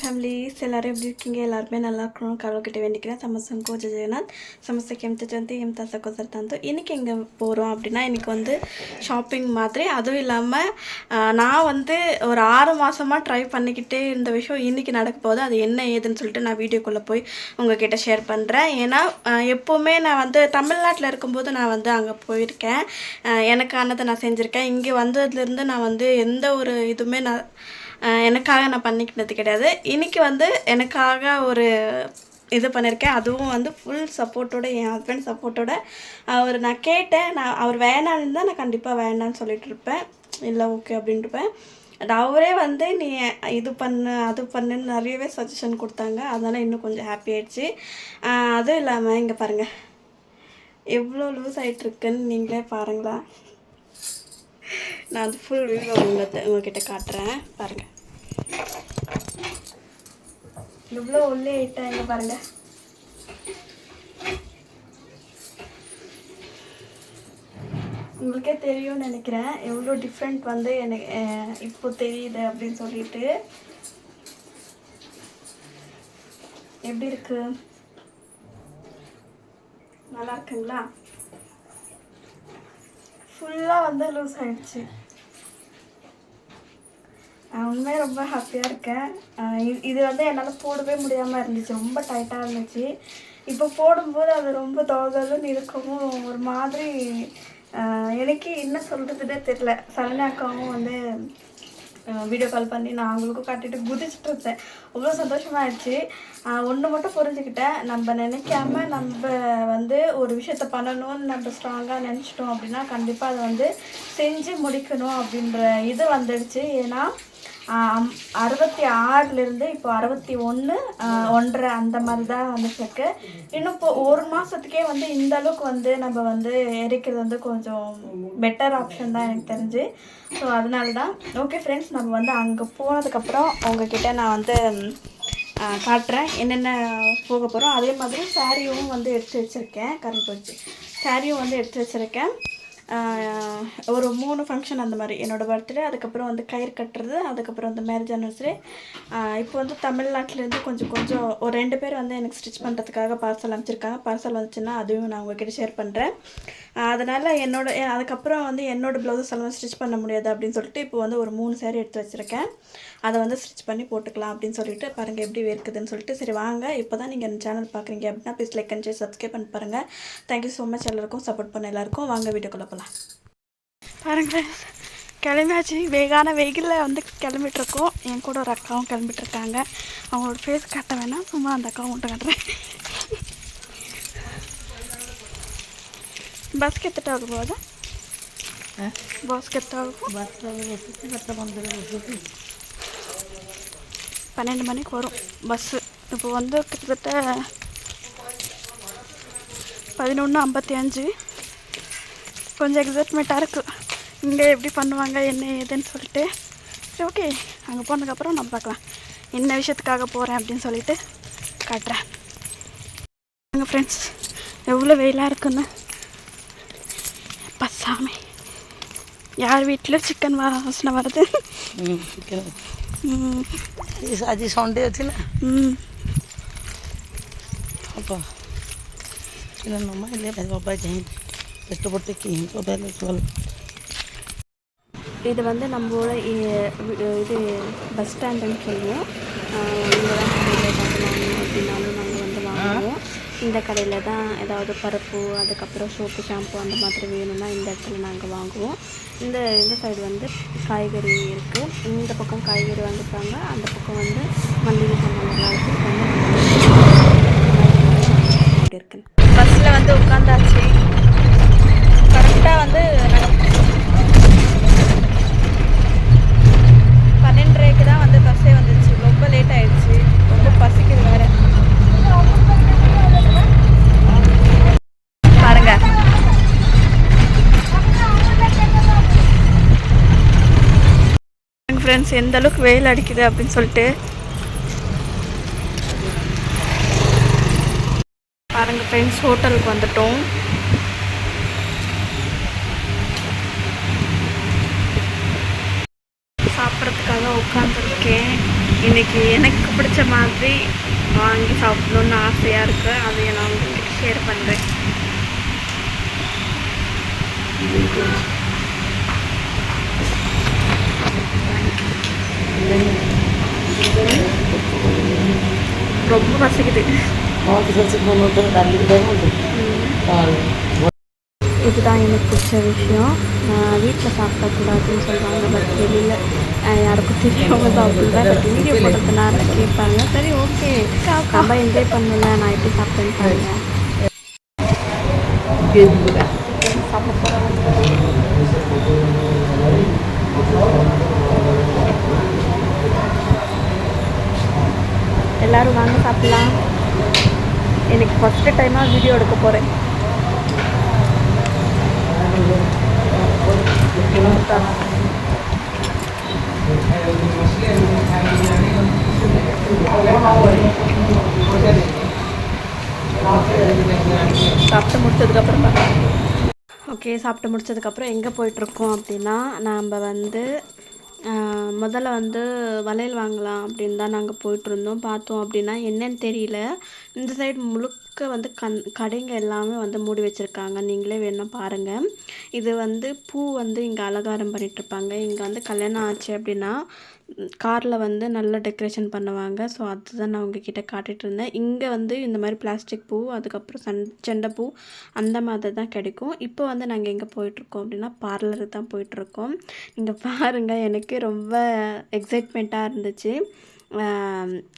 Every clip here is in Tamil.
ஃபேமிலிஸ் எல்லோரும் எப்படி இருக்கீங்க? எல்லாருமே நல்லா இருக்கணும் கடவுள்கிட்ட வேண்டிக்கிறேன். சமஸ்தங்கோ ஜெயநாத். சமசக்கு எம் ஜெயந்தி எம் கோசர் தந்தோ. இன்றைக்கி எங்கே போகிறோம் அப்படின்னா இன்றைக்கி வந்து ஷாப்பிங் மாதிரி. அதுவும் இல்லாமல் நான் வந்து ஒரு ஆறு மாதமாக ட்ரை பண்ணிக்கிட்டே இருந்த விஷயம் இன்றைக்கி நடக்க போகுது. அது என்ன ஏதுன்னு சொல்லிட்டு நான் வீடியோக்குள்ளே போய் உங்ககிட்ட ஷேர் பண்ணுறேன் ஏன்னா எப்போவுமே நான் வந்து தமிழ்நாட்டில் இருக்கும்போது நான் வந்து அங்கே போயிருக்கேன். எனக்கானதை நான் செஞ்சுருக்கேன். இங்கே வந்ததுலேருந்து நான் வந்து எந்த ஒரு இதுவுமே நான் எனக்காக நான் பண்ணிக்கிட்டது கிடையாது. இன்றைக்கி வந்து எனக்காக ஒரு இது பண்ணியிருக்கேன் அதுவும் வந்து ஃபுல் சப்போர்ட்டோட என் ஹஸ்பண்ட் சப்போர்ட்டோட அவர் நான் கேட்டேன். நான் அவர் வேணான்னு தான் நான் கண்டிப்பாக வேணான்னு சொல்லிட்டு இருப்பேன். இல்லை ஓகே அப்படின்ட்டுப்பேன் அவரே வந்து நீ இது பண்ணு அது பண்ணுன்னு நிறையவே சஜஷன் கொடுத்தாங்க. அதனால் இன்னும் கொஞ்சம் ஹாப்பி ஆயிடுச்சு. அதுவும் இல்லாமல் இங்கே பாருங்கள் எவ்வளோ லூஸ் ஆகிட்டுருக்குன்னு நீங்களே பாருங்களேன். நான் அது ஃபுல் வீடியோ உங்களுக்கு உங்ககிட்ட காட்டுறேன். பாருங்கள் இவ்வளோ உள்ளே இட்டாங்க பாருங்க. உங்களுக்கே தெரியும்னு நினைக்கிறேன். எவ்வளோ டிஃப்ரெண்ட் வந்து எனக்கு இப்போ தெரியுது அப்படின்னு சொல்லிட்டு. எப்படி இருக்கு? நல்லா இருக்குங்களா? ஃபுல்லாக வந்து லூஸ் ஆயிடுச்சு. உண்மையாக ரொம்ப ஹாப்பியாக இருக்கேன். இது- இது வந்து என்னால் போடவே முடியாமல் இருந்துச்சு. ரொம்ப டைட்டாக இருந்துச்சு. இப்போ போடும்போது அது ரொம்ப தோதலுன்னு இருக்கவும் ஒரு மாதிரி எனக்கு என்ன சொல்கிறதுனே தெரில சரண்யாக்காவும் வந்து வீடியோ கால் பண்ணி நான் அவங்களுக்கும் காட்டிட்டு குதிச்சுட்டு இருந்தேன். அவ்வளோ சந்தோஷமாயிடுச்சு ஒன்று மட்டும் புரிஞ்சுக்கிட்டேன். நம்ம நினைக்காம நம்ம வந்து ஒரு விஷயத்த பண்ணணும்னு நம்ம ஸ்ட்ராங்காக நினச்சிட்டோம் அப்படின்னா கண்டிப்பாக அதை வந்து செஞ்சு முடிக்கணும் அப்படின்ற இது வந்துடுச்சு. ஏன்னா அறுபத்தி ஆறுலேருந்து இப்போ அறுபத்தி ஒன்று ஒன்றரை அந்த மாதிரி தான் வந்துட்டுருக்கு. இன்னும் இப்போ ஒரு மாதத்துக்கே வந்து இந்த அளவுக்கு வந்து நம்ம வந்து எரிக்கிறது வந்து கொஞ்சம் பெட்டர் ஆப்ஷன் தான் எனக்கு தெரிஞ்சு. ஸோ அதனால தான் ஓகே ஃப்ரெண்ட்ஸ் நம்ம வந்து அங்கே போனதுக்கப்புறம் உங்ககிட்ட நான் வந்து காட்டுறேன் என்னென்ன போக போகிறோம் அதே மாதிரி சாரியும் வந்து எடுத்து வச்சுருக்கேன். கரண்ட் போச்சு. சாரியும் வந்து எடுத்து வச்சுருக்கேன். ஒரு மூணு ஃபங்க்ஷன் அந்த மாதிரி என்னோடய பர்த்டே அதுக்கப்புறம் வந்து கயிறு கட்டுறது அதுக்கப்புறம் வந்து மேரேஜ் அனிவர்சரி இப்போ வந்து தமிழ்நாட்டிலேருந்து கொஞ்சம் கொஞ்சம் ஒரு ரெண்டு பேர் வந்து எனக்கு ஸ்டிச் பண்ணுறதுக்காக பார்சல் அனுப்பிச்சிருக்காங்க. பார்சல் வந்துச்சுன்னா அதுவும் நான் உங்ககிட்ட ஷேர் பண்ணுறேன் அதனால் என்னோட அதுக்கப்புறம் வந்து என்னோட ப்ளவுசஸ் எல்லாம் ஸ்டிச் பண்ண முடியாது அப்படின்னு சொல்லிட்டு இப்போ வந்து ஒரு மூணு சேரீ எடுத்து வச்சுருக்கேன். அதை வந்து ஸ்டிச் பண்ணி போட்டுக்கலாம் அப்படின்னு சொல்லிட்டு பாருங்கள் எப்படி இருக்குதுன்னு சொல்லிட்டு. சரி வாங்க. இப்போ தான் நீங்கள் இந்த சேனல் பார்க்குறீங்க அப்படின்னா please like and share subscribe பண்ணி பாருங்கள் தேங்க்யூ ஸோ மச் எல்லாருக்கும் சப்போர்ட் பண்ண எல்லாருக்கும். வாங்க வீடியோக்குள்ளே போகலாம் பாருங்களேன் கிளம்பியாச்சு. வேகான வெயிலில் வந்து கிளம்பிட்டுருக்கோம். என் கூட ஒரு அக்காவும் கிளம்பிட்டுருக்காங்க. அவங்களோட ஃபேஸ் காட்ட வேணாம். சும்மா அந்த அக்காவும் மட்டும் காட்டுறேன். பஸ்க்கு எத்தட்ட ஆக போகுது? பஸ்க்கு எத்த ஆகும் பன்னெண்டு மணிக்கு வரும் பஸ்ஸு இப்போ வந்து கிட்டத்தட்ட பதினொன்று ஐம்பத்தி அஞ்சு. கொஞ்சம் எக்ஸைட்மெண்ட்டாக இருக்குது இங்கே எப்படி பண்ணுவாங்க என்ன ஏதுன்னு சொல்லிட்டு. சரி ஓகே அங்கே போனதுக்கப்புறம் நம்ம பார்க்கலாம். என்ன விஷயத்துக்காக போகிறேன் அப்படின்னு சொல்லிட்டு காட்டுறேன். எங்கள் ஃப்ரெண்ட்ஸ் எவ்வளோ வெயிலாக இருக்குன்னு. பசாமி யார் வீட்டில் சிக்கன் வர வாசனை வருது? అది సౌండే వచ్చినా అబ్బా ఇలా అమ్మాయి లేదు అబ్బాయి చేయండి கஷ்டப்பட்டு எங்கே வேலைக்கு வேலை இது வந்து நம்மளோட இது பஸ் ஸ்டாண்டுன்னு சொல்லுவோம். இங்கே அப்படின்னாலும் நாங்கள் வந்து வாங்குவோம். இந்த கடையில் தான் ஏதாவது பருப்பு அதுக்கப்புறம் சோப்பு ஷாம்பு அந்த மாதிரி வேணும்னா இந்த இடத்துல நாங்கள் வாங்குவோம். இந்த இந்த சைடு வந்து காய்கறி இருக்குது இந்த பக்கம் காய்கறி வாங்கிப்பாங்க. அந்த பக்கம் வந்து மல்லிகை சாமான்லாம் இருக்குது பஸ்ஸில் வந்து உட்காந்தாச்சு கரெக்டாக வந்து பன்னெண்டரைக்கு தான் வந்து பஸ்ஸே வந்துச்சு. ரொம்ப லேட் ஆயிடுச்சு. ரொம்ப பசிக்குது வேற. பாருங்க. ஃப்ரெண்ட்ஸ் எந்த அளவுக்கு வெயில் அடிக்குது அப்படின்னு சொல்லிட்டு. பாருங்க ஃப்ரெண்ட்ஸ் ஹோட்டலுக்கு வந்துட்டோம். சாப்பிட்றதுக்காக உட்காந்துருக்கேன் இன்னைக்கு எனக்கு பிடிச்ச மாதிரி வாங்கி சாப்பிடணுன்னு ஆசையாக இருக்குது அதை நான் உங்களுக்கு ஷேர் பண்ணுறேன் ரொம்ப பசிக்குது. மாவுக்கு சேர்த்து போட்டு தள்ளிட்டு தான் பாரு இதுதான் எனக்கு பிடிச்ச விஷயம். வீட்டில் சாப்பிடக்கூடாதுன்னு சொல்லுவாங்க பட் வெளியில் யாருக்கும் தெரியாமல் சாப்பிடுவேன் பட் வீடியோ போடுறதுனால கேட்பாங்க. சரி ஓகே நம்ம என்ஜாய் பண்ணல நான் எப்படி சாப்பிட்டேன்னு பாருங்க. சாப்பிட போகிறேன் எல்லாரும் வாங்க சாப்பிடலாம். எனக்கு ஃபஸ்ட்டு டைமாக வீடியோ எடுக்க போகிறேன் சாப்பிட்டு முடிச்சதுக்கப்புறம். ஓகே சாப்பிட்டு முடிச்சதுக்கப்புறம் எங்கே போயிட்டுருக்கோம் அப்படின்னா நாம் வந்து முதல்ல வந்து வளையல் வாங்கலாம் அப்படின்னு தான் நாங்கள் போயிட்டுருந்தோம். பார்த்தோம் அப்படின்னா என்னன்னு தெரியல. இந்த சைடு முழுக்க வந்து கண் கடைங்க எல்லாமே வந்து மூடி வச்சுருக்காங்க. நீங்களே வேணும் பாருங்கள் இது வந்து பூ வந்து இங்கே அலங்காரம் பண்ணிகிட்ருப்பாங்க இங்கே வந்து கல்யாணம் ஆச்சு அப்படின்னா காரில் வந்து நல்ல டெக்கரேஷன் பண்ணுவாங்க. ஸோ அதுதான் நான் உங்ககிட்ட காட்டிகிட்டு இருந்தேன். இங்கே வந்து இந்த மாதிரி பிளாஸ்டிக் பூ அதுக்கப்புறம் சன் செண்டை பூ அந்த மாதிரி தான் கிடைக்கும். இப்போ வந்து நாங்கள் எங்கே போயிட்டுருக்கோம் அப்படின்னா பார்லருக்கு தான் போயிட்டுருக்கோம். இங்கே பாருங்கள் எனக்கு ரொம்ப எக்ஸைட்மெண்ட்டாக இருந்துச்சு.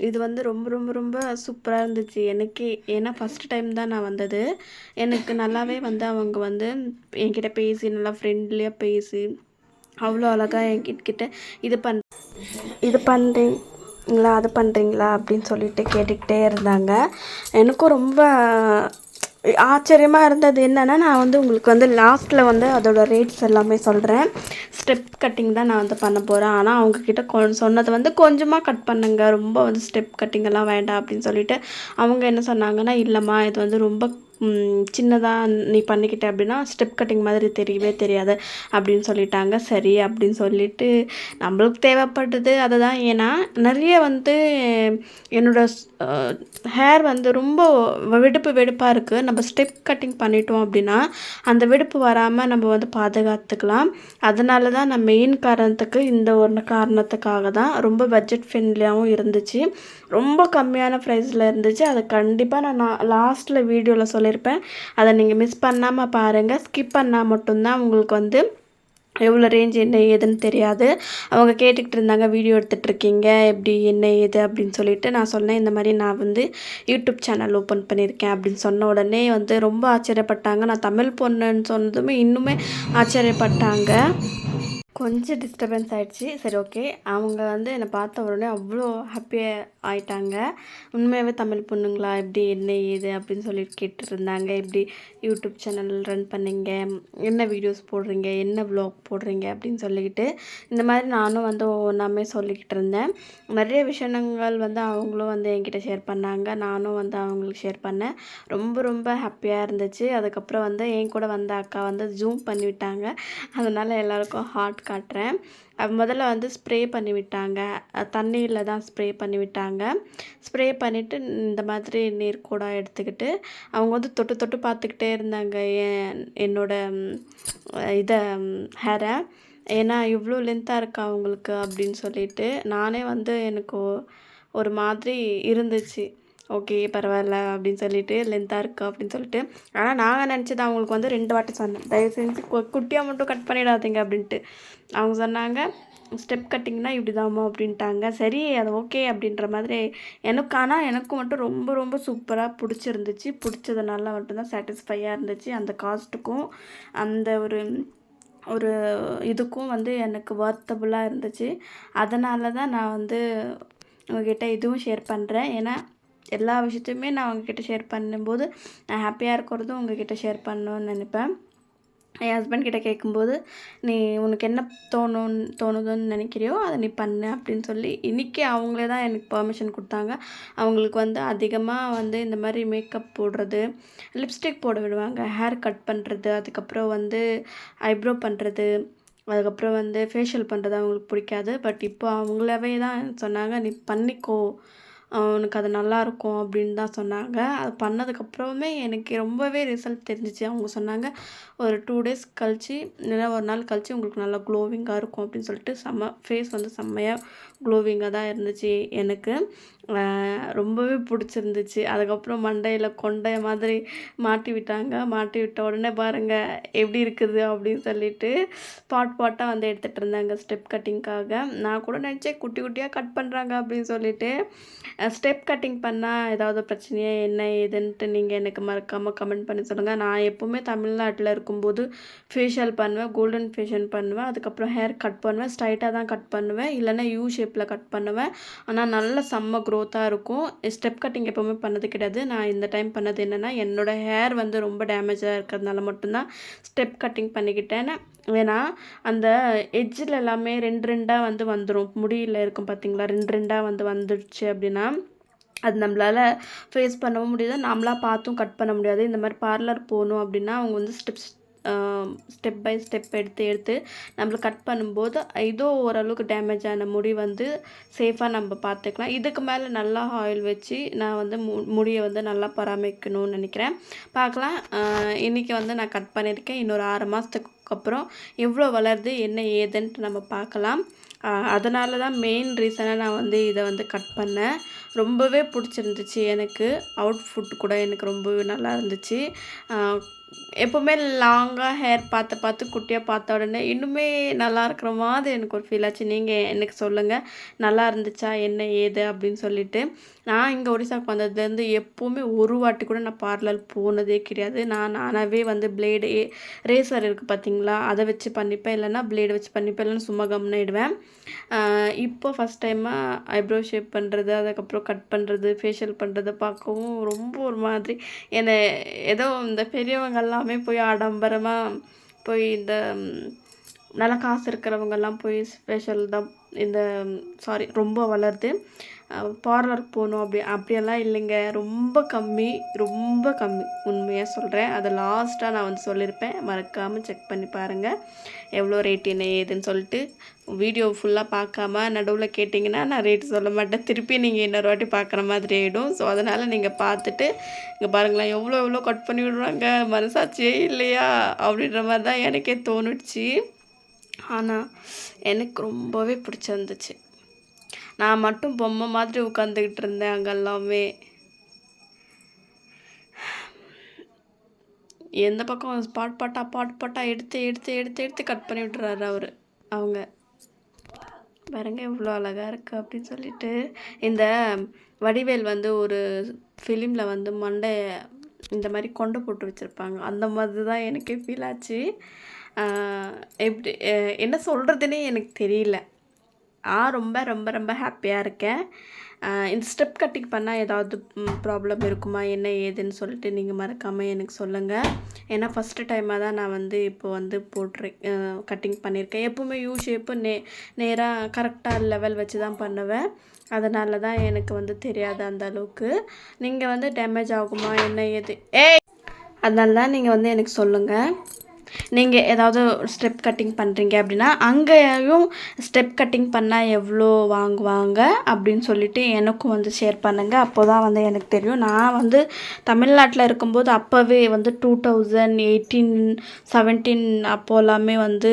இது வந்து ரொம்ப ரொம்ப ரொம்ப சூப்பராக இருந்துச்சு. எனக்கு ஏன்னா ஃபஸ்ட் டைம் தான் நான் வந்தது. எனக்கு நல்லாவே வந்து அவங்க வந்து என்கிட்ட பேசி நல்லா ஃப்ரெண்ட்லியாக பேசி அவ்வளோ அழகாக என்கிட்ட இது பண் இது பண்ணுறீங்களா அது பண்ணுறீங்களா அப்படின்னு சொல்லிட்டு கேட்டுக்கிட்டே இருந்தாங்க. எனக்கும் ரொம்ப ஆச்சரியமாக இருந்தது என்னென்னா நான் வந்து உங்களுக்கு வந்து லாஸ்ட்டில் வந்து அதோடய ரேட்ஸ் எல்லாமே சொல்கிறேன் ஸ்டெப் கட்டிங் தான் நான் வந்து பண்ண போகிறேன் ஆனால் அவங்கக்கிட்ட கொ சொன்னது வந்து கொஞ்சமாக கட் பண்ணுங்க. ரொம்ப வந்து ஸ்டெப் கட்டிங்கெல்லாம் வேண்டாம் அப்படின்னு சொல்லிட்டு அவங்க என்ன சொன்னாங்கன்னா இல்லைம்மா இது வந்து ரொம்ப சின்னதாக நீ பண்ணிக்கிட்ட அப்படின்னா ஸ்டெப் கட்டிங் மாதிரி தெரியவே தெரியாது அப்படின்னு சொல்லிட்டாங்க. சரி அப்படின்னு சொல்லிட்டு நம்மளுக்கு தேவைப்பட்டது அதுதான். ஏன்னா நிறைய வந்து என்னோட ஹேர் வந்து ரொம்ப வெடுப்பு வெடுப்பாக இருக்குது நம்ம ஸ்டெப் கட்டிங் பண்ணிட்டோம் அப்படின்னா அந்த வெடுப்பு வராமல் நம்ம வந்து பாதுகாத்துக்கலாம். அதனால தான் நான் மெயின் காரணத்துக்கு இந்த ஒரு காரணத்துக்காக தான் ரொம்ப பட்ஜெட் ஃப்ரெண்ட்லியாகவும் இருந்துச்சு. ரொம்ப கம்மியான ப்ரைஸில் இருந்துச்சு. அதை கண்டிப்பாக நான் நான் லாஸ்ட்டில் வீடியோவில் சொல்லியிருப்பேன். அதை நீங்கள் மிஸ் பண்ணாமல் பாருங்கள் ஸ்கிப் பண்ணால் மட்டும்தான் உங்களுக்கு வந்து எவ்வளோ ரேஞ்ச் என்ன ஏதுன்னு தெரியாது. அவங்க கேட்டுக்கிட்டு இருந்தாங்க வீடியோ எடுத்துகிட்டு இருக்கீங்க. எப்படி என்ன ஏது? அப்படின்னு சொல்லிட்டு நான் சொன்னேன். இந்த மாதிரி நான் வந்து யூடியூப் சேனல் ஓப்பன் பண்ணியிருக்கேன் அப்படின்னு சொன்ன உடனே வந்து ரொம்ப ஆச்சரியப்பட்டாங்க. நான் தமிழ் பொண்ணுன்னு சொன்னதுமே இன்னுமே ஆச்சரியப்பட்டாங்க. கொஞ்சம் டிஸ்டர்பன்ஸ் ஆகிடுச்சு சரி ஓகே அவங்க வந்து என்னை பார்த்த உடனே அவ்வளோ ஹாப்பியாக ஆயிட்டாங்க. உண்மையாகவே தமிழ் பொண்ணுங்களா? எப்படி என்ன ஏது அப்படின்னு சொல்லிட்டு கேட்டுருந்தாங்க. எப்படி யூடியூப் சேனல் ரன் பண்ணீங்க? என்ன வீடியோஸ் போடுறீங்க? என்ன வ்ளாக் போடுறீங்க? அப்படின்னு சொல்லிக்கிட்டு இந்த மாதிரி நானும் வந்து ஒன்றாமே சொல்லிக்கிட்டு இருந்தேன். நிறைய விஷயங்கள் வந்து அவங்களும் வந்து என்கிட்ட ஷேர் பண்ணாங்க. நானும் வந்து அவங்களுக்கு ஷேர் பண்ணேன். ரொம்ப ரொம்ப ஹாப்பியாக இருந்துச்சு. அதுக்கப்புறம் வந்து என் கூட வந்த அக்கா வந்து ஜூம் பண்ணிவிட்டாங்க. அதனால் எல்லாருக்கும் ஹார்ட் காட்டுறேன். முதல்ல வந்து ஸ்ப்ரே பண்ணி விட்டாங்க. தண்ணியில் தான் ஸ்ப்ரே பண்ணி விட்டாங்க. ஸ்ப்ரே பண்ணிவிட்டு இந்த மாதிரி நீர் கூட எடுத்துக்கிட்டு அவங்க வந்து தொட்டு தொட்டு பார்த்துக்கிட்டே இருந்தாங்க. என் என்னோட இதை ஹேரை ஏன்னா இவ்வளோ லென்த்தாக இருக்கா அவங்களுக்கு அப்படின்னு சொல்லிட்டு நானே வந்து எனக்கு ஒரு மாதிரி இருந்துச்சு. ஓகே பரவாயில்ல அப்படின்னு சொல்லிட்டு லென்த்தாக இருக்கா அப்படின்னு சொல்லிட்டு. ஆனால் நாங்கள் நினச்சது அவங்களுக்கு வந்து ரெண்டு வாட்டி சொன்னேன். தயவு செஞ்சு குட்டியாக மட்டும் கட் பண்ணிடாதீங்க அப்படின்ட்டு. அவங்க சொன்னாங்க ஸ்டெப் கட்டிங்னா இப்படி தாம்மா அப்படின்ட்டாங்க. சரி அது ஓகே அப்படின்ற மாதிரி எனக்கு ஆனால் எனக்கு மட்டும் ரொம்ப ரொம்ப சூப்பராக பிடிச்சிருந்துச்சு. பிடிச்சதுனால மட்டும்தான் சாட்டிஸ்ஃபையாக இருந்துச்சு. அந்த காஸ்ட்டுக்கும் அந்த ஒரு ஒரு இதுக்கும் வந்து எனக்கு வர்த்தபுளாக இருந்துச்சு. அதனால தான் நான் வந்து உங்ககிட்ட இதுவும் ஷேர் பண்ணுறேன் ஏன்னா எல்லா விஷயத்தையுமே நான் உங்ககிட்ட ஷேர் பண்ணும்போது நான் ஹாப்பியாக இருக்கிறதும் உங்ககிட்ட ஷேர் பண்ணணும்னு நினைப்பேன். என் ஹஸ்பண்ட் கிட்ட கேட்கும்போது நீ உனக்கு என்ன தோணும் தோணுதுன்னு நினைக்கிறியோ அதை நீ பண்ணு அப்படின்னு சொல்லி இன்றைக்கி அவங்களே தான் எனக்கு பர்மிஷன் கொடுத்தாங்க. அவங்களுக்கு வந்து அதிகமாக வந்து இந்த மாதிரி மேக்கப் போடுறது லிப்ஸ்டிக் போட விடுவாங்க. ஹேர் கட் பண்ணுறது அதுக்கப்புறம் வந்து ஐப்ரோ பண்ணுறது அதுக்கப்புறம் வந்து ஃபேஷியல் பண்ணுறது அவங்களுக்கு பிடிக்காது. பட் இப்போ அவங்களாவே தான் சொன்னாங்க நீ பண்ணிக்கோ உனக்கு அது நல்லாயிருக்கும் அப்படின்னு தான் சொன்னாங்க. அது பண்ணதுக்கப்புறமே எனக்கு ரொம்பவே ரிசல்ட் தெரிஞ்சிச்சு. அவங்க சொன்னாங்க ஒரு டூ டேஸ் கழித்து இல்லைன்னா ஒரு நாள் கழித்து உங்களுக்கு நல்லா க்ளோவிங்காக இருக்கும் அப்படின்னு சொல்லிட்டு செம்ம ஃபேஸ் வந்து செம்மையாக க்ளோவிங்காக தான் இருந்துச்சு எனக்கு. ரொம்பவே பிடிச்சிருந்துச்சு. அதுக்கப்புறம் மண்டையில் கொண்டை மாதிரி மாட்டி விட்டாங்க. மாட்டி விட்ட உடனே பாருங்கள் எப்படி இருக்குது அப்படின்னு சொல்லிட்டு பாட் பாட்டாக வந்து எடுத்துகிட்டு இருந்தாங்க ஸ்டெப் கட்டிங்க்காக நான் கூட நினச்சேன் குட்டி குட்டியாக கட் பண்ணுறாங்க அப்படின்னு சொல்லிட்டு. ஸ்டெப் கட்டிங் பண்ணால் ஏதாவது பிரச்சனையாக என்ன ஏதுன்ட்டு நீங்கள் எனக்கு மறக்காமல் கமெண்ட் பண்ணி சொல்லுங்கள் நான் எப்போவுமே தமிழ்நாட்டில் இருக்கும்போது ஃபேஷியல் பண்ணுவேன் கோல்டன் ஃபேஷியல் பண்ணுவேன். அதுக்கப்புறம் ஹேர் கட் பண்ணுவேன் ஸ்ட்ரைட்டாக தான் கட் பண்ணுவேன். இல்லைன்னா யூ ஷேப் ஷேப்பில் கட் பண்ணுவேன். ஆனால் நல்ல செம்ம க்ரோத்தாக இருக்கும். ஸ்டெப் கட்டிங் எப்போவுமே பண்ணது கிடையாது. நான் இந்த டைம் பண்ணது என்னென்னா என்னோடய ஹேர் வந்து ரொம்ப டேமேஜாக இருக்கிறதுனால மட்டும்தான் ஸ்டெப் கட்டிங் பண்ணிக்கிட்டேன். ஏன்னா அந்த எஜ்ஜில் எல்லாமே ரெண்டு ரெண்டாக வந்து வந்துடும் முடியில் இருக்கும் பார்த்தீங்களா ரெண்டு ரெண்டாக வந்து வந்துடுச்சு அப்படின்னா அது நம்மளால் ஃபேஸ் பண்ணவும் முடியாது. நம்மளாக பார்த்தும் கட் பண்ண முடியாது. இந்த மாதிரி பார்லர் போகணும் அப்படின்னா அவங்க வந்து ஸ்டெப்ஸ் ஸ்டெப் பை ஸ்டெப் எடுத்து எடுத்து நம்மளுக்கு கட் பண்ணும்போது ஏதோ ஓரளவுக்கு டேமேஜ் ஆன முடி வந்து சேஃபாக நம்ம பார்த்துக்கலாம் இதுக்கு மேலே நல்லா ஆயில் வச்சு நான் வந்து மு முடியை வந்து நல்லா பராமரிக்கணும்னு நினைக்கிறேன். பார்க்கலாம் இன்றைக்கி வந்து நான் கட் பண்ணியிருக்கேன். இன்னொரு ஆறு மாதத்துக்கு அப்புறம் எவ்வளோ வளருது என்ன ஏதுன்ட்டு நம்ம பார்க்கலாம் அதனால தான் மெயின் ரீசனாக நான் வந்து இதை வந்து கட் பண்ணேன். ரொம்பவே பிடிச்சிருந்துச்சு எனக்கு. அவுட்ஃபுட் கூட எனக்கு ரொம்பவே நல்லா இருந்துச்சு. எப்போவுமே லாங்காக ஹேர் பார்த்து பார்த்து குட்டியாக பார்த்த உடனே இன்னுமே நல்லா இருக்கிற மாதிரி எனக்கு ஒரு ஃபீல் ஆச்சு. நீங்கள் எனக்கு சொல்லுங்கள் நல்லா இருந்துச்சா என்ன ஏது அப்படின்னு சொல்லிட்டு. நான் இங்கே ஒடிசாக்கு வந்ததுலேருந்து எப்போவுமே ஒரு வாட்டி கூட நான் பார்லர் போனதே கிடையாது. நான் நானாகவே வந்து பிளேடு ரேசர் இருக்குது பார்த்தீங்களா? அதை வச்சு பண்ணிப்பேன். இல்லைன்னா பிளேடு வச்சு பண்ணிப்பேன். இல்லைன்னா சும்மா கம்னிடுவேன் இப்போ ஃபஸ்ட் டைமாக ஐப்ரோ ஷேப் பண்ணுறது அதுக்கப்புறம் கட் பண்ணுறது ஃபேஷியல் பண்ணுறது பார்க்கவும் ரொம்ப ஒரு மாதிரி என்னை ஏதோ இந்த பெரியவங்க எல்லாமே போய் ஆடம்பரமாக போய் இந்த நல்லா காசு இருக்கிறவங்கெல்லாம் போய் ஸ்பெஷல் தான் இந்த சாரி ரொம்ப வளருது. பார்லருக்கு போகணும் அப்படி அப்படியெல்லாம் இல்லைங்க. ரொம்ப கம்மி ரொம்ப கம்மி. உண்மையாக சொல்கிறேன் அதை லாஸ்ட்டாக நான் வந்து சொல்லியிருப்பேன். மறக்காமல் செக் பண்ணி பாருங்கள் எவ்வளோ ரேட் என்ன ஏதுன்னு சொல்லிட்டு. வீடியோ ஃபுல்லாக பார்க்காம நடுவில் கேட்டிங்கன்னா நான் ரேட் சொல்ல மாட்டேன். திருப்பி நீங்கள் இன்னொரு வாட்டி பார்க்குற மாதிரி ஆகிடும் ஸோ அதனால் நீங்கள் பார்த்துட்டு இங்கே பாருங்களேன் எவ்வளோ எவ்வளோ கட் பண்ணி விடுறாங்க. மனசாட்சியே இல்லையா? அப்படின்ற மாதிரி தான் எனக்கே தோணுச்சு. ஆனால் எனக்கு ரொம்பவே பிடிச்சிருந்துச்சு. நான் மட்டும் பொம்மை மாதிரி உட்காந்துக்கிட்டு இருந்தேன் அங்கே எல்லாமே எந்த பக்கம் பாட் பாட்டா பாட் பாட்டா எடுத்து எடுத்து எடுத்து எடுத்து கட் பண்ணி விட்டுறாரு அவர். அவங்க. பாருங்க இவ்வளோ அழகாக இருக்குது அப்படின்னு சொல்லிட்டு. இந்த வடிவேல் வந்து ஒரு ஃபிலிமில் வந்து மண்டை இந்த மாதிரி கொண்டு போட்டு வச்சுருப்பாங்க. அந்த மாதிரி தான் எனக்கே ஃபீல் ஆச்சு. எப்படி என்ன சொல்கிறதுனே எனக்கு தெரியல. ஆ ரொம்ப ரொம்ப ரொம்ப ஹாப்பியாக இருக்கேன். இந்த ஸ்டெப் கட்டிங் பண்ணால் ஏதாவது ப்ராப்ளம் இருக்குமா? என்ன ஏதுன்னு சொல்லிட்டு நீங்கள் மறக்காமல் எனக்கு சொல்லுங்கள் ஏன்னா ஃபஸ்ட்டு டைமாக தான் நான் வந்து இப்போ வந்து போட்டிருக்கேன் கட்டிங் பண்ணியிருக்கேன் எப்போவுமே யூ ஷேப்பு நே நேராக கரெக்டாக லெவல் வச்சு தான் பண்ணுவேன். அதனால தான் எனக்கு வந்து தெரியாது அந்த அளவுக்கு. நீங்கள் வந்து டேமேஜ் ஆகுமா? என்ன ஏது? ஏ அதனால தான் நீங்கள் வந்து எனக்கு சொல்லுங்கள் நீங்கள் ஏதாவது ஸ்டெப் கட்டிங் பண்ணுறீங்க அப்படின்னா அங்கேயும் ஸ்டெப் கட்டிங் பண்ணால் எவ்வளோ வாங்குவாங்க அப்படின்னு சொல்லிட்டு எனக்கும் வந்து ஷேர் பண்ணுங்கள் அப்போ தான் வந்து எனக்கு தெரியும். நான் வந்து தமிழ்நாட்டில் இருக்கும்போது அப்போவே வந்து டூ தௌசண்ட் எயிட்டீன் செவன்டீன் அப்போ எல்லாமே வந்து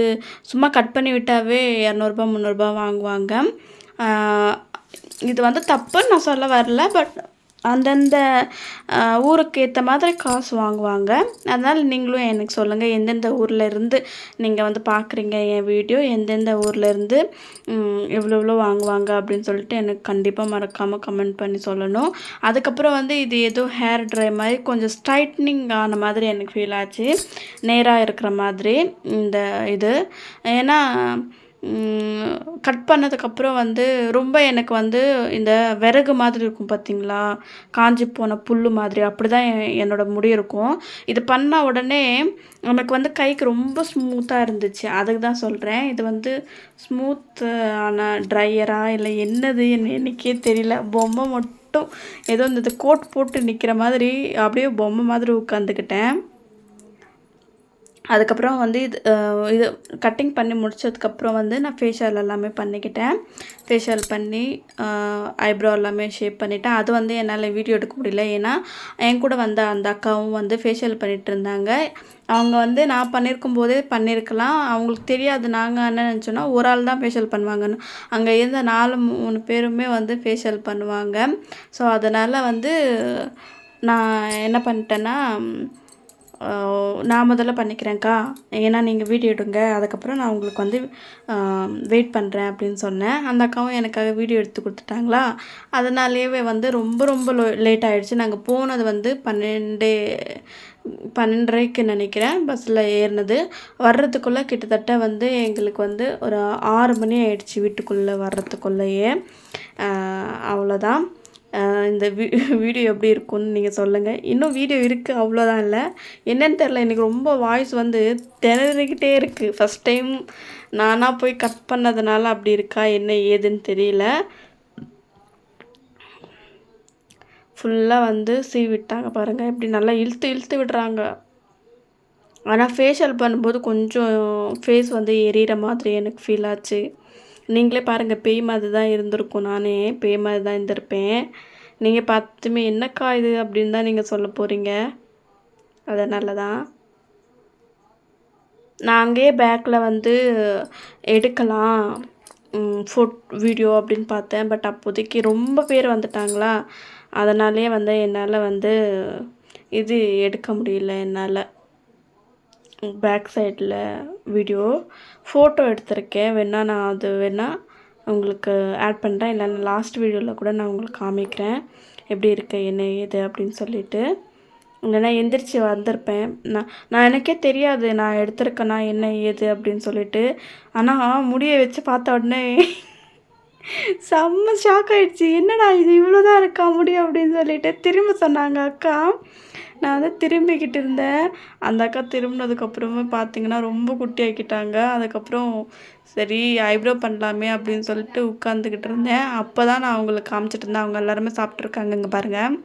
சும்மா கட் பண்ணி விட்டாவே இரநூறுபா முந்நூறுபா வாங்குவாங்க. இது வந்து தப்புன்னு நான் சொல்ல வரல பட் அந்தந்த ஊருக்கு ஏற்ற மாதிரி காசு வாங்குவாங்க. அதனால் நீங்களும் எனக்கு சொல்லுங்கள் எந்தெந்த ஊரில் இருந்து நீங்கள் வந்து பார்க்குறீங்க என் வீடியோ எந்தெந்த ஊரில் இருந்து இவ்வளோ எவ்வளோ எவ்வளோ வாங்குவாங்க அப்படின்னு சொல்லிட்டு எனக்கு கண்டிப்பாக மறக்காமல் கமெண்ட் பண்ணி சொல்லணும். அதுக்கப்புறம் வந்து இது ஏதோ ஹேர் ட்ரை மாதிரி கொஞ்சம் ஸ்ட்ரைட்னிங் ஆன மாதிரி எனக்கு ஃபீல் ஆச்சு. நேராக இருக்கிற மாதிரி இந்த இது. ஏன்னா கட் பண்ணதுக்கப்புறம் வந்து ரொம்ப எனக்கு வந்து இந்த விறகு மாதிரி இருக்கும் பார்த்தீங்களா? காஞ்சி போன புல் மாதிரி. அப்படி தான் என்னோட முடி இருக்கும். இது பண்ண உடனே எனக்கு வந்து கைக்கு ரொம்ப ஸ்மூத்தாக இருந்துச்சு. அதுக்கு தான் சொல்கிறேன் இது வந்து ஸ்மூத் ஆன ட்ரையரா இல்லை என்னது என்ன எனக்கே தெரியல. பொம்மை மட்டும் ஏதோ இந்த கோட் போட்டு நிற்கிற மாதிரி அப்படியே பொம்மை மாதிரி உட்காந்துக்கிட்டேன் அதுக்கப்புறம் வந்து இது இது கட்டிங் பண்ணி முடித்ததுக்கப்புறம் வந்து நான் ஃபேஷியல் எல்லாமே பண்ணிக்கிட்டேன். ஃபேஷியல் பண்ணி ஐப்ரோ எல்லாமே ஷேப் பண்ணிட்டேன். அது வந்து என்னால் வீடியோ எடுக்க முடியல. ஏன்னா என் கூட வந்த அந்த அக்காவும் வந்து ஃபேஷியல் பண்ணிட்டு இருந்தாங்க. அவங்க வந்து நான் பண்ணியிருக்கும் போதே பண்ணியிருக்கலாம் அவங்களுக்கு தெரியாது நாங்கள் என்ன நினச்சோன்னா ஒரு ஆள் தான் ஃபேஷியல் பண்ணுவாங்கன்னு. அங்கே இருந்த நாலு மூணு பேருமே வந்து ஃபேஷியல் பண்ணுவாங்க. ஸோ அதனால் வந்து நான் என்ன பண்ணிட்டேன்னா நான் முதல்ல பண்ணிக்கிறேன்க்கா. ஏன்னா நீங்கள் வீடியோ எடுங்க. அதுக்கப்புறம் நான் உங்களுக்கு வந்து வெயிட் பண்ணுறேன் அப்படின்னு சொன்னேன். அந்த அக்காவும் எனக்காக வீடியோ எடுத்து கொடுத்துட்டாங்களா? அதனாலேயே வந்து ரொம்ப ரொம்ப லேட் ஆகிடுச்சு நாங்கள் போனது வந்து பன்னெண்டு பன்னெண்டரைக்கு நினைக்கிறேன். பஸ்ஸில் ஏறினது. வர்றதுக்குள்ளே கிட்டத்தட்ட வந்து எங்களுக்கு வந்து ஒரு ஆறு மணி ஆயிடுச்சு வீட்டுக்குள்ளே வர்றதுக்குள்ளேயே. அவ்வளோதான் இந்த வீ வீடியோ எப்படி இருக்கும்னு நீங்கள் சொல்லுங்கள் இன்னும் வீடியோ இருக்குது அவ்வளோதான் இல்லை. என்னன்னு தெரில எனக்கு ரொம்ப வாய்ஸ் வந்து திணறிக்கிட்டே இருக்குது ஃபஸ்ட் டைம் நானாக போய் கட் பண்ணதுனால அப்படி இருக்கா என்ன ஏதுன்னு தெரியல. ஃபுல்லாக வந்து சீ விட்டாங்க பாருங்கள் இப்படி நல்லா இழுத்து இழுத்து விடுறாங்க. ஆனால் ஃபேஷியல் பண்ணும்போது கொஞ்சம் ஃபேஸ் வந்து எரியிற மாதிரி எனக்கு ஃபீல் ஆச்சு. நீங்களே பாருங்கள் பேய் மாதிரி தான் இருந்திருக்கும். நானே பேய் மாதிரி தான் இருந்திருப்பேன். நீங்கள் பார்த்துமே என்னக்கா இது அப்படின்னு தான் நீங்கள் சொல்ல போகிறீங்க அதனால தான் நான் அங்கேயே பேக்கில் வந்து எடுக்கலாம் ஃபோட் வீடியோ அப்படின்னு பார்த்தேன். பட் அப்போதைக்கு ரொம்ப பேர் வந்துட்டாங்களா? அதனாலே வந்து என்னால் வந்து இது எடுக்க முடியல என்னால். பேக் சைடில் வீடியோ ஃபோட்டோ எடுத்திருக்கேன். வேணால் நான் அது வேணால் உங்களுக்கு ஆட் பண்ணுறேன் இல்லைன்னா லாஸ்ட் வீடியோவில் கூட நான் உங்களுக்கு காமிக்கிறேன். எப்படி இருக்கு என்ன ஏது அப்படின்னு சொல்லிட்டு. இல்லைன்னா எந்திரிச்சு வந்திருப்பேன். நான் நான் எனக்கே தெரியாது. நான் எடுத்திருக்கேனா என்ன ஏது அப்படின்னு சொல்லிட்டு. ஆனால் முடியை வச்சு பார்த்த உடனே செம்ம ஷாக் ஆகிடுச்சு என்னடா இது இவ்வளோதான் இருக்கா முடியும் அப்படின்னு சொல்லிட்டு திரும்ப சொன்னாங்க அக்கா. நான் வந்து திரும்பிக்கிட்டு இருந்தேன். அந்த அக்கா திரும்பினதுக்கப்புறமே பார்த்தீங்கன்னா ரொம்ப குட்டியாக்கிட்டாங்க அதுக்கப்புறம் சரி ஐப்ரோ பண்ணலாமே அப்படின்னு சொல்லிட்டு உட்காந்துக்கிட்டு இருந்தேன். அப்போ தான் நான் அவங்களுக்கு காமிச்சிட்டு இருந்தேன். அவங்க எல்லாருமே சாப்பிட்ருக்காங்க இங்கே பாருங்கள்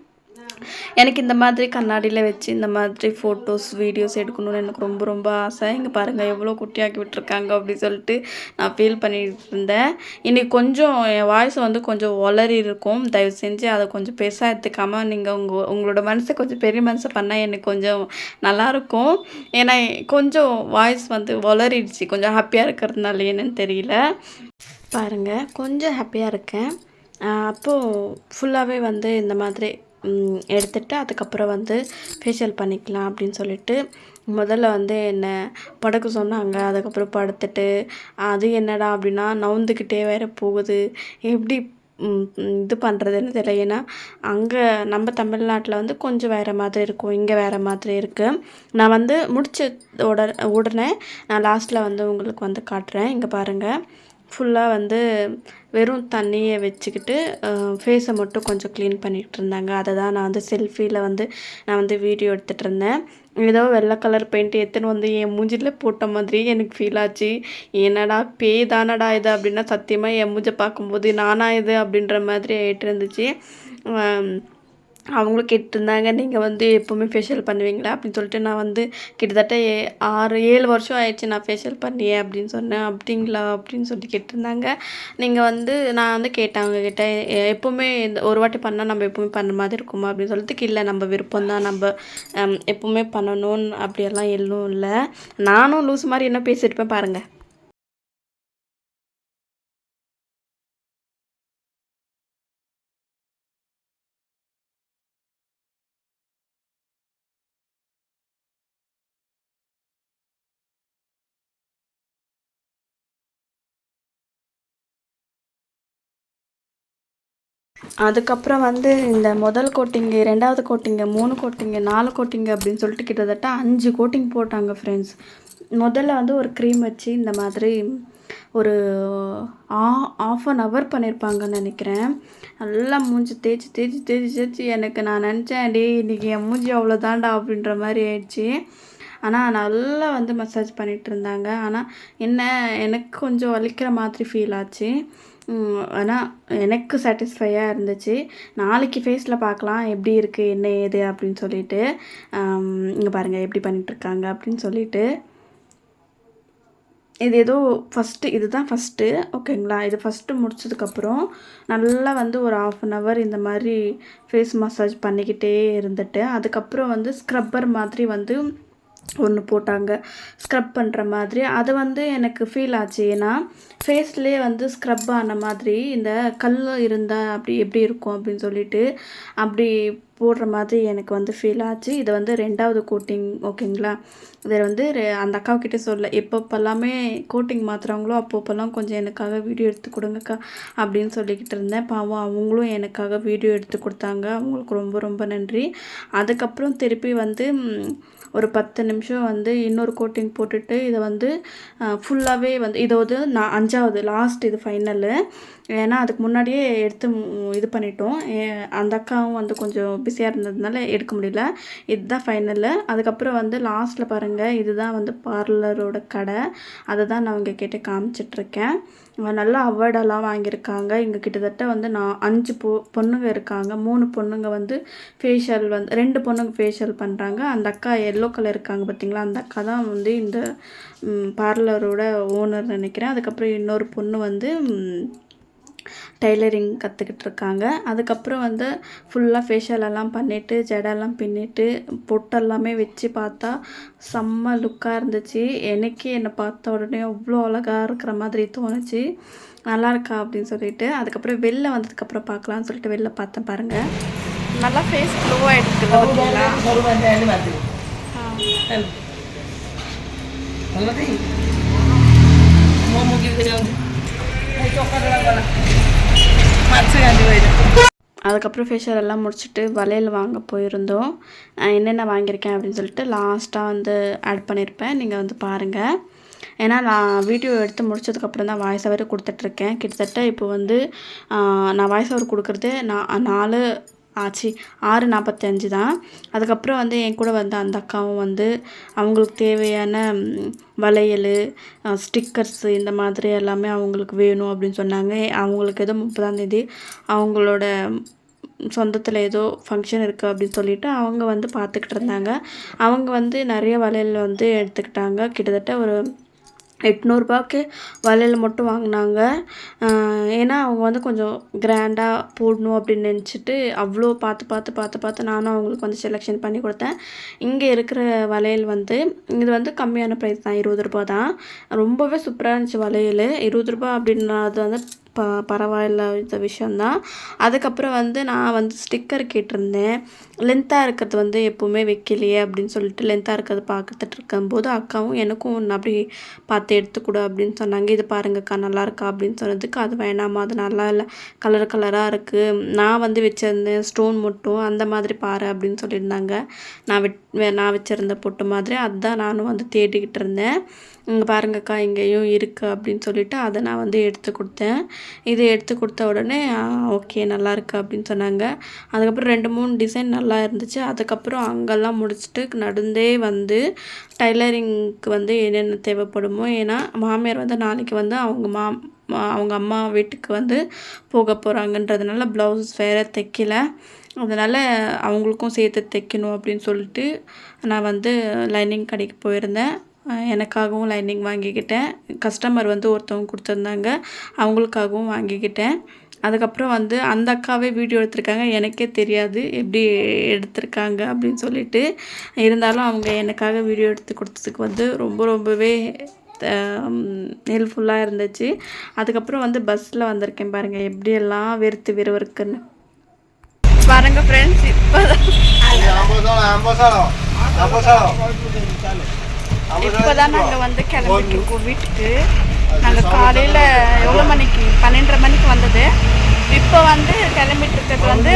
எனக்கு இந்த மாதிரி கண்ணாடியில் வச்சு இந்த மாதிரி ஃபோட்டோஸ் வீடியோஸ் எடுக்கணும்னு எனக்கு ரொம்ப ரொம்ப ஆசை. இங்கே பாருங்கள் எவ்வளோ குட்டியாக்கி விட்டுருக்காங்க அப்படின்னு சொல்லிட்டு நான் ஃபீல் பண்ணிட்டு இருந்தேன் இன்னைக்கு கொஞ்சம் என் வாய்ஸ் வந்து கொஞ்சம் ஒளறி இருக்கும். தயவு செஞ்சு அதை கொஞ்சம் பெருசாக எடுத்துக்காமல் நீங்கள் உங்கள் உங்களோட மனசை கொஞ்சம் பெரிய மனசை பண்ணால் எனக்கு கொஞ்சம் நல்லாயிருக்கும் ஏன்னா கொஞ்சம் வாய்ஸ் வந்து ஒளறிடுச்சு கொஞ்சம் ஹாப்பியாக இருக்கிறதுனால என்னன்னு தெரியல. பாருங்கள் கொஞ்சம் ஹாப்பியாக இருக்கேன். அப்போது ஃபுல்லாகவே வந்து இந்த மாதிரி எடுத்துகிட்டு அதுக்கப்புறம் வந்து ஃபேஷியல் பண்ணிக்கலாம் அப்படின்னு சொல்லிட்டு முதல்ல வந்து என்னை படுக்க சொன்னாங்க. அதுக்கப்புறம் படுத்துட்டு அது என்னடா அப்படின்னா நவுந்துக்கிட்டே வேறு போகுது. எப்படி இது பண்ணுறதுன்னு தெரியல. ஏன்னா அங்கே நம்ம தமிழ்நாட்டில் வந்து கொஞ்சம் வேறு மாதிரி இருக்கும். இங்கே வேறு மாதிரி இருக்குது நான் வந்து முடிச்ச உடனே உடனே நான் லாஸ்ட்டில் வந்து உங்களுக்கு வந்து காட்டுறேன். இங்கே பாருங்கள் ஃபுல்லாக வந்து வெறும் தண்ணியை வச்சுக்கிட்டு ஃபேஸை மட்டும் கொஞ்சம் க்ளீன் பண்ணிகிட்டு இருந்தாங்க. அதை தான் நான் வந்து செல்ஃபியில் வந்து நான் வந்து வீடியோ எடுத்துகிட்டு இருந்தேன். ஏதோ வெள்ளை கலர் பெயிண்ட் எடுத்துன்னு வந்து என் மூஞ்சில் போட்ட மாதிரி எனக்கு ஃபீல் ஆச்சு. என்னடா பேய் தானடா இது அப்படின்னா சத்தியமாக என் மூஞ்சை பார்க்கும்போது நானா இது அப்படின்ற மாதிரி ஆகிட்டு இருந்துச்சு. அவங்களும் கேட்டிருந்தாங்க நீங்கள் வந்து எப்போவுமே ஃபேஷியல் பண்ணுவீங்களா? அப்படின்னு சொல்லிட்டு நான் வந்து கிட்டத்தட்ட ஏ- ஆறு ஏழு வருஷம் ஆயிடுச்சு நான் ஃபேஷியல் பண்ணியே அப்படின்னு சொன்னேன். அப்படிங்களா? அப்படின்னு சொல்லி கேட்டிருந்தாங்க. நீங்கள் வந்து நான் வந்து கேட்டேன் அவங்கக்கிட்ட எப்போவுமே இந்த ஒரு வாட்டி பண்ணால் நம்ம எப்போவுமே பண்ண மாதிரி இருக்குமா? அப்படின்னு சொல்லிட்டு இல்லை நம்ம விருப்பம் தான். நம்ம எப்போவுமே பண்ணணும்னு அப்படியெல்லாம் எல்லாம் இல்லை. நானும் லூஸ் மாதிரி என்ன பேசியிருப்பேன் பாருங்கள் அதுக்கப்புறம் வந்து இந்த முதல் கோட்டிங்கு ரெண்டாவது கோட்டிங்கு மூணு கோட்டிங்கு நாலு கோட்டிங்கு அப்படின்னு சொல்லிட்டு கிட்டத்தட்ட அஞ்சு கோட்டிங் போட்டாங்க ஃப்ரெண்ட்ஸ் முதல்ல வந்து ஒரு க்ரீம் வச்சு இந்த மாதிரி ஒரு ஆ ஆஃப் அன் ஹவர் பண்ணியிருப்பாங்கன்னு நினைக்கிறேன். நல்லா மூஞ்சி தேய்ச்சி தேய்ச்சி தேய்ச்சி தேய்ச்சி எனக்கு நான் நினச்சேன் டே இன்றைக்கி என் மூஞ்சி அவ்வளோதான்டா அப்படின்ற மாதிரி ஆயிடுச்சு. ஆனால் நல்லா வந்து மசாஜ் பண்ணிகிட்டு இருந்தாங்க. ஆனால் என்ன எனக்கு கொஞ்சம் வலிக்கிற மாதிரி ஃபீல் ஆச்சு. ஆனால் எனக்கு சாட்டிஸ்ஃபையாக இருந்துச்சு. நாளைக்கு ஃபேஸில் பார்க்கலாம் எப்படி இருக்குது என்ன ஏது அப்படின்னு சொல்லிட்டு. இங்கே பாருங்கள் எப்படி பண்ணிகிட்ருக்காங்க அப்படின்னு சொல்லிட்டு. இது ஏதோ ஃபஸ்ட்டு இதுதான் ஃபஸ்ட்டு ஓகேங்களா இது ஃபஸ்ட்டு முடிச்சதுக்கப்புறம் நல்லா வந்து ஒரு ஆஃப் அன் ஹவர் இந்த மாதிரி ஃபேஸ் மசாஜ் பண்ணிக்கிட்டே இருந்துட்டு அதுக்கப்புறம் வந்து ஸ்க்ரப்பர் மாதிரி வந்து ஒன்று போட்டாங்க. ஸ்க்ரப் பண்ணுற மாதிரி. அது வந்து எனக்கு ஃபீல் ஆச்சு. ஏன்னா ஃபேஸ்லேயே வந்து ஸ்க்ரப் ஆன மாதிரி இந்த கல் இருந்தால் அப்படி எப்படி இருக்கும் அப்படின்னு சொல்லிட்டு அப்படி போடுற மாதிரி எனக்கு வந்து ஃபீல் ஆச்சு. இது வந்து ரெண்டாவது கோட்டிங் ஓகேங்களா இதை வந்து அந்த அக்காவுக்கிட்ட சொல்ல எப்பப்பெல்லாமே கோட்டிங் மாற்றுறாங்களோ அப்பப்போல்லாம் கொஞ்சம் எனக்காக வீடியோ எடுத்து கொடுங்கக்கா அப்படின்னு சொல்லிக்கிட்டு இருந்தேன். பாவம் அவங்களும் எனக்காக வீடியோ எடுத்து கொடுத்தாங்க. அவங்களுக்கு ரொம்ப ரொம்ப நன்றி. அதுக்கப்புறம் திருப்பி வந்து ஒரு பத்து நிமிஷம் வந்து இன்னொரு கோட்டிங் போட்டுட்டு இதை வந்து ஃபுல்லாகவே வந்து இதை வந்து நான் அஞ்சாவது லாஸ்ட் இது ஃபைனலு ஏன்னா அதுக்கு முன்னாடியே எடுத்து இது பண்ணிட்டோம். அந்த அக்காவும் வந்து கொஞ்சம் பிஸியாக இருந்ததுனால எடுக்க முடியல. இதுதான் ஃபைனலு அதுக்கப்புறம் வந்து லாஸ்ட்டில் பாருங்கள் இதுதான் வந்து பார்லரோட கடை. அதை தான் நான் உங்கள் கிட்ட காமிச்சிட்ருக்கேன் நல்லா அவார்டெல்லாம் வாங்கியிருக்காங்க. இங்கே கிட்டத்தட்ட வந்து நான் அஞ்சு பொ பொண்ணுங்க இருக்காங்க. மூணு பொண்ணுங்க வந்து ஃபேஷியல் வந்து ரெண்டு பொண்ணுங்க ஃபேஷியல் பண்ணுறாங்க அந்த அக்கா எல்லோ கலர் இருக்காங்க பார்த்தீங்களா அந்த அக்கா தான் வந்து இந்த பார்லரோட ஓனர் நினைக்கிறேன். அதுக்கப்புறம் இன்னொரு பொண்ணு வந்து டைலரிங் கற்றுக்கிட்டு இருக்காங்க அதுக்கப்புறம் வந்து ஃபுல்லாக ஃபேஷியல் எல்லாம் பண்ணிவிட்டு ஜடெல்லாம் பின்னிட்டு பொட்டெல்லாமே வச்சு பார்த்தா செம்ம லுக்காக இருந்துச்சு. எனக்கே என்னை பார்த்த உடனே அவ்வளோ அழகாக இருக்கிற மாதிரி தோணுச்சு. நல்லா இருக்கா அப்படின்னு சொல்லிட்டு அதுக்கப்புறம் வெளில வந்ததுக்கப்புறம் பார்க்கலாம்னு சொல்லிட்டு வெளில பார்த்தேன் பாருங்கள் நல்லா ஃபேஸ் எடுக்குது பார்த்தீங்களா அதுக்கப்புறம் ஃபேஷியல் எல்லாம் முடிச்சுட்டு வளையல் வாங்க போயிருந்தோம். என்னென்ன வாங்கியிருக்கேன் அப்படின்னு சொல்லிட்டு லாஸ்ட்டாக வந்து ஆட் பண்ணியிருப்பேன். நீங்கள் வந்து பாருங்கள் ஏன்னா நான் வீடியோ எடுத்து முடிச்சதுக்கப்புறம் தான் வாய்ஸ் ஓவர் கொடுத்துட்ருக்கேன் கிட்டத்தட்ட இப்போ வந்து நான் வாய்ஸ் ஓவர் கொடுக்குறது நான் நாலு ஆச்சு. ஆறு நாற்பத்தஞ்சு தான். அதுக்கப்புறம் வந்து என் கூட வந்த அந்த அக்காவும் வந்து அவங்களுக்கு தேவையான வளையல் ஸ்டிக்கர்ஸு இந்த மாதிரி எல்லாமே அவங்களுக்கு வேணும் அப்படின்னு சொன்னாங்க. அவங்களுக்கு ஏதோ முப்பதாந்தேதி அவங்களோட சொந்தத்தில் ஏதோ ஃபங்க்ஷன் இருக்குது அப்படின்னு சொல்லிட்டு அவங்க வந்து பார்த்துக்கிட்டு இருந்தாங்க. அவங்க வந்து நிறைய வளையல் வந்து எடுத்துக்கிட்டாங்க. கிட்டத்தட்ட ஒரு எட்நூறுபாய்க்கு வளையல் மட்டும் வாங்கினாங்க. ஏன்னா அவங்க வந்து கொஞ்சம் கிராண்டாக போடணும் அப்படின்னு நினச்சிட்டு அவ்வளோ பார்த்து பார்த்து பார்த்து பார்த்து நானும் அவங்களுக்கு வந்து செலெக்ஷன் பண்ணி கொடுத்தேன். இங்கே இருக்கிற வளையல் வந்து இது வந்து கம்மியான ப்ரைஸ் தான் இருபது ரூபா தான். ரொம்பவே சூப்பராக இருந்துச்சு வளையல் இருபது ரூபா அப்படின்றது வந்து ப பரவாயில்ல இந்த விஷயந்தான். அதுக்கப்புறம் வந்து நான் வந்து ஸ்டிக்கர் கேட்டிருந்தேன். லென்த்தாக இருக்கிறது வந்து எப்போவுமே வைக்கலையே அப்படின்னு சொல்லிட்டு லென்த்தாக இருக்கிறது பார்த்துட்டு இருக்கும்போது அக்காவும் எனக்கும் ஒன்று அப்படி பார்த்து எடுத்துக்கொடு அப்படின்னு சொன்னாங்க. இது பாருங்கக்கா நல்லா இருக்கா? அப்படின்னு சொன்னதுக்கு அது வேணாமா அது நல்லா இல்லை. கலர் கலராக இருக்குது நான் வந்து வச்சுருந்தேன் ஸ்டோன் மட்டும் அந்த மாதிரி பாரு அப்படின்னு சொல்லியிருந்தாங்க. நான் விட் நான் வச்சுருந்த பொட்டு மாதிரி அதுதான் நானும் வந்து தேடிக்கிட்டு இருந்தேன். இங்கே பாருங்கக்கா இங்கேயும் இருக்குது அப்படின்னு சொல்லிவிட்டு அதை நான் வந்து எடுத்து கொடுத்தேன். இது எடுத்து கொடுத்த உடனே ஓகே நல்லா இருக்குது அப்படின்னு சொன்னாங்க. அதுக்கப்புறம் ரெண்டு மூணு டிசைன் நல்லா இருந்துச்சு. அதுக்கப்புறம் அங்கெல்லாம் முடிச்சுட்டு நடந்தே வந்து டைலரிங்க்கு வந்து என்னென்ன தேவைப்படுமோ ஏன்னா மாமியார் வந்து நாளைக்கு வந்து அவங்க மா மா- அவங்க அம்மா வீட்டுக்கு வந்து போக போகிறாங்கன்றதுனால ப்ளவுஸ் வேறு தைக்கல. அதனால் அவங்களுக்கும் சேர்த்து தைக்கணும் அப்படின்னு சொல்லிட்டு நான் வந்து லைனிங் கடைக்கு போயிருந்தேன். எனக்காகவும் லைனிங் வாங்கிக்கிட்டேன். கஸ்டமர் வந்து ஒருத்தவங்க கொடுத்துருந்தாங்க. அவங்களுக்காகவும் வாங்கிக்கிட்டேன். அதுக்கப்புறம் வந்து அந்த அக்காவே வீடியோ எடுத்திருக்காங்க. எனக்கே தெரியாது எப்படி எடுத்திருக்காங்க அப்படின்னு சொல்லிட்டு. இருந்தாலும் அவங்க எனக்காக வீடியோ எடுத்து கொடுத்ததுக்கு வந்து ரொம்ப ரொம்பவே ஹெல்ப்ஃபுல்லாக இருந்துச்சு. அதுக்கப்புறம் வந்து பஸ்ஸில் வந்திருக்கேன் பாருங்கள் எப்படியெல்லாம் வெறுத்து விறுவிறுக்குன்னு. பாருங்க ஃப்ரெண்ட்ஸ் இப்போ ஆம்பசாலம் இப்போதான் நாங்கள் வந்து கிளம்பிட்டு இருக்கோம் வீட்டுக்கு. நாங்கள் காலையில் எவ்வளோ மணிக்கு? பன்னெண்டரை மணிக்கு வந்தது. இப்போ வந்து கிளம்பிட்டு இருக்கிறது வந்து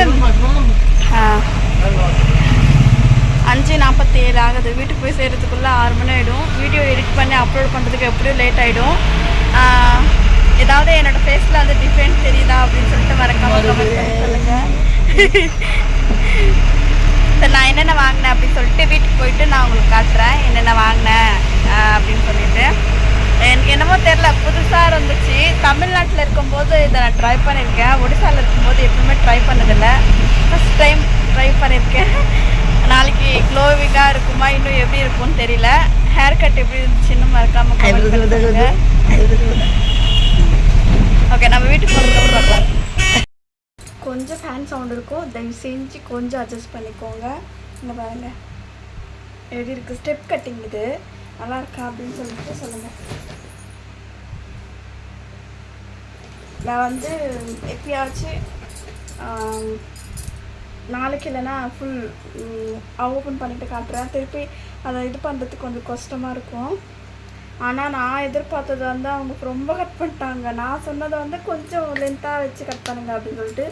அஞ்சு நாற்பத்தி ஏழு ஆகுது. வீட்டுக்கு போய் சேர்கிறதுக்குள்ளே ஆறு மணி ஆகிடும் வீடியோ எடிட் பண்ணி அப்லோட் பண்ணுறதுக்கு எப்படியும் லேட் ஆகிடும் ஏதாவது என்னோடய ஃபேஸில் வந்து டிஃப்ரெண்ட் தெரியுதா அப்படின்னு சொல்லிட்டு மறக்காம சொல்லுங்கள் நான் என்னென்ன வாங்கினேன் அப்படின்னு சொல்லிட்டு வீட்டுக்கு போயிட்டு நான் உங்களுக்கு காட்டுறேன். என்னென்ன வாங்கினேன் அப்படின்னு சொல்லிட்டு. எனக்கு என்னமோ தெரில புதுசாக இருந்துச்சு. தமிழ்நாட்டில் இருக்கும்போது இதை நான் ட்ரை பண்ணியிருக்கேன். ஒடிசாவில் இருக்கும்போது எப்பவுமே ட்ரை பண்ணதில்லை. ஃபஸ்ட் டைம் ட்ரை பண்ணியிருக்கேன். நாளைக்கு க்ளோவிங்காக இருக்குமா இன்னும் எப்படி இருக்கும்னு தெரியல. ஹேர் கட் எப்படி இருந்துச்சுன்னு மறக்காம comment பண்ணுங்க. ஓகே நம்ம வீட்டுக்கு போகிறதுக்கு பார்க்கலாம். கொஞ்சம் ஃபேன் சவுண்ட் இருக்கும். தயவு செஞ்சு கொஞ்சம் அட்ஜஸ்ட் பண்ணிக்கோங்க. இங்கே பாருங்க. எப்படி இருக்குது ஸ்டெப் கட்டிங் இது. நல்லா இருக்கா அப்படின்னு சொல்லிட்டு சொல்லுங்கள் நான் வந்து எப்பயாச்சும் நாளைக்கு இல்லைன்னா ஃபுல் ஓப்பன் பண்ணிட்டு காட்டுறேன். திருப்பி அதை இது பண்ணுறதுக்கு கொஞ்சம் கஷ்டமாக இருக்கும். ஆனால் நான் எதிர்பார்த்தது வந்து அவங்க ரொம்ப கட் பண்ணிட்டாங்க. நான் சொன்னதை வந்து கொஞ்சம் லென்த்தாக வச்சு கட் பண்ணுங்க அப்படின்னு சொல்லிட்டு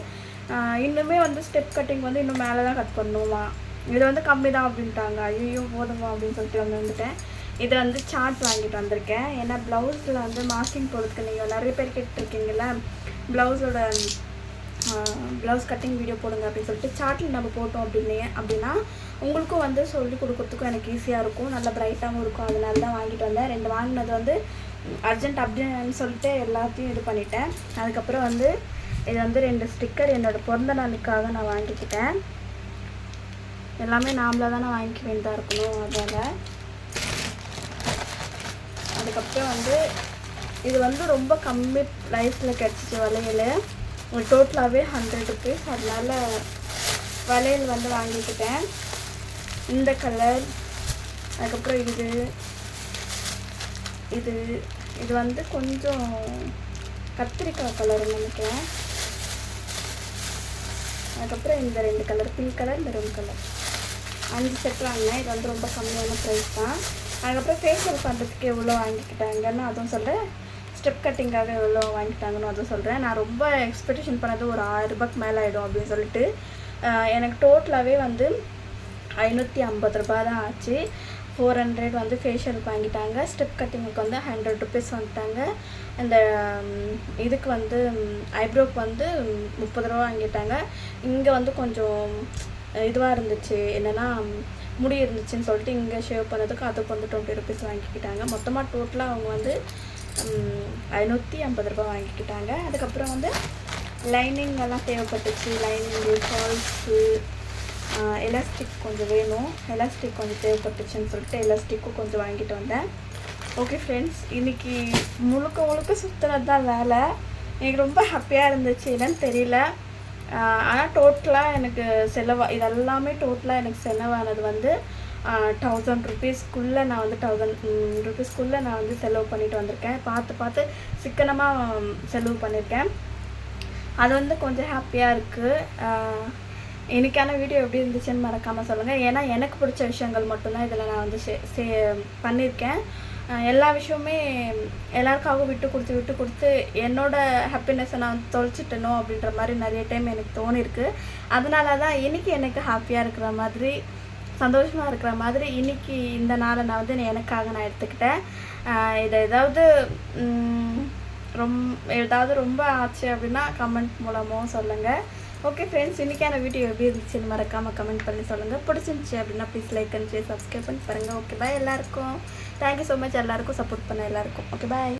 இன்னுமே வந்து ஸ்டெப் கட்டிங் வந்து இன்னும் மேலே தான் கட் பண்ணுமா? இது வந்து கம்மி தான் அப்படின்ட்டாங்க. ஐயோ போதுமா அப்படின்னு சொல்லிட்டு வந்து வந்துட்டேன். இதை வந்து சார்ட் வாங்கிட்டு வந்திருக்கேன். ஏன்னா ப்ளவுஸில் வந்து மார்க்கிங் போடுறதுக்கு நீங்கள் நிறைய பேர் கேட்டுருக்கீங்கள ப்ளவுஸோட ப்ளவுஸ் கட்டிங் வீடியோ போடுங்க அப்படின்னு சொல்லிட்டு சார்ட்டில் நம்ம போட்டோம் அப்படின்னு அப்படின்னா உங்களுக்கும் வந்து சொல்லி கொடுக்குறதுக்கும் எனக்கு ஈஸியாக இருக்கும். நல்லா பிரைட்டாகவும் இருக்கும். அதனால தான் வாங்கிட்டு வந்தேன். ரெண்டு வாங்கினது வந்து அர்ஜென்ட் அப்படின்னு சொல்லிட்டு எல்லாத்தையும் இது பண்ணிட்டேன். அதுக்கப்புறம் வந்து இது வந்து ரெண்டு ஸ்டிக்கர் என்னோடய பிறந்த நாளுக்காக நான் வாங்கிக்கிட்டேன். எல்லாமே நாமளாக தானே வாங்கிக்க வேண்டியதாக இருக்கணும் அதனால். அதுக்கப்புறம் வந்து இது வந்து ரொம்ப கம்மி ப்ரைஸில் கிடச்சிச்சு வளையல். டோட்டலாகவே ஹண்ட்ரட் ருபீஸ் அதனால் வளையல் வந்து வாங்கிக்கிட்டேன். இந்த கலர் அதுக்கப்புறம் இது இது இது வந்து கொஞ்சம் கத்திரிக்காய் கலர் நினைக்கிறேன். அதுக்கப்புறம் இந்த ரெண்டு colour pink colour maroon colour அஞ்சு செட் வாங்கினேன். இது வந்து ரொம்ப கம்மியான ப்ரைஸ் தான். அதுக்கப்புறம் ஃபேஷியல் பண்ணுறதுக்கு எவ்வளோ வாங்கிக்கிட்டாங்கன்னு அதுவும் சொல்கிறேன் ஸ்டெப் கட்டிங்காக எவ்வளோ வாங்கிட்டாங்கன்னு அதுவும் சொல்கிறேன் நான் ரொம்ப எக்ஸ்பெக்டேஷன் பண்ணது ஒரு ஆயிரரூபாய்க்கு மேலே ஆகிடும் அப்படின்னு சொல்லிட்டு எனக்கு டோட்டலாகவே வந்து ஐநூற்றி ஐம்பது ரூபாய் தான் ஆச்சு. ஃபோர் ஹண்ட்ரட் வந்து ஃபேஷியலுக்கு வாங்கிட்டாங்க. ஸ்டெப் கட்டிங்குக்கு வந்து ஹண்ட்ரட் ருபீஸ் வாங்கிட்டாங்க. இந்த இதுக்கு வந்து ஐப்ரோக்கு வந்து முப்பது ரூபா வாங்கிட்டாங்க. இங்கே வந்து கொஞ்சம் இதுவாக இருந்துச்சு. என்னென்னா முடி இருந்துச்சுன்னு சொல்லிட்டு இங்கே ஷேவ் பண்ணதுக்கு அதுக்கு வந்து டுவெண்ட்டி ருபீஸ் வாங்கிக்கிட்டாங்க. மொத்தமாக டோட்டலாக அவங்க வந்து ஐநூற்றி ஐம்பது ரூபா வாங்கிக்கிட்டாங்க. அதுக்கப்புறம் வந்து லைனிங் எல்லாம் தேவைப்பட்டுச்சு. லைனிங்கு ஃபால்ஸு எலாஸ்டிக் கொஞ்சம் வேணும். எலாஸ்டிக் கொஞ்சம் தேவைப்பட்டுச்சுன்னு சொல்லிட்டு எலாஸ்டிக்கும் கொஞ்சம் வாங்கிட்டு வந்தேன். ஓகே ஃப்ரெண்ட்ஸ் இன்னைக்கு முழுக்க முழுக்க சுற்றுறது தான் வேலை. எனக்கு ரொம்ப ஹாப்பியாக இருந்துச்சு. என்னன்னு தெரியல. ஆனால் டோட்டலாக எனக்கு செலவா இதெல்லாமே டோட்டலாக எனக்கு செலவானது வந்து தௌசண்ட் ருபீஸ்க்குள்ளே நான் வந்து தௌசண்ட் ருபீஸ்க்குள்ளே நான் வந்து செலவு பண்ணிட்டு வந்திருக்கேன். பார்த்து பார்த்து சிக்கனமாக செலவு பண்ணியிருக்கேன் அது வந்து கொஞ்சம் ஹாப்பியாக இருக்குது இன்றைக்கான வீடியோ எப்படி இருந்துச்சுன்னு மறக்காமல் சொல்லுங்கள் ஏன்னா எனக்கு பிடிச்ச விஷயங்கள் மட்டும்தான் இதில் நான் வந்து சே சே பண்ணியிருக்கேன் எல்லா விஷயமுமே எல்லாருக்காகவும் விட்டு கொடுத்து விட்டு கொடுத்து என்னோட ஹாப்பினஸ்ஸை நான் தொலைச்சிட்டணும் அப்படின்ற மாதிரி நிறைய டைம் எனக்கு தோணிருக்கு. அதனால தான் இன்னைக்கு எனக்கு ஹாப்பியாக இருக்கிற மாதிரி சந்தோஷமாக இருக்கிற மாதிரி இன்னைக்கு இந்த நாளை நான் வந்து எனக்காக நான் எடுத்துக்கிட்டேன். இதை ஏதாவது ரொம் ஏதாவது ரொம்ப ஆச்சு அப்படின்னா கமெண்ட் மூலமும் சொல்லுங்கள் ஓகே ஃப்ரெண்ட்ஸ் இன்றைக்கான வீடியோ எப்படி இருந்துச்சுன்னு மறக்காமல் கமெண்ட் பண்ணி சொல்லுங்கள் பிடிச்சிருந்துச்சி அப்படின்னா ப்ளீஸ் லைக் அண்ட் சப்ஸ்கிரைப் பண்ணி பாருங்கள் ஓகே பாய் எல்லாருக்கும். தேங்க்யூ ஸோ மச் எல்லாருக்கும் சப்போர்ட் பண்ண எல்லாருக்கும். Okay bye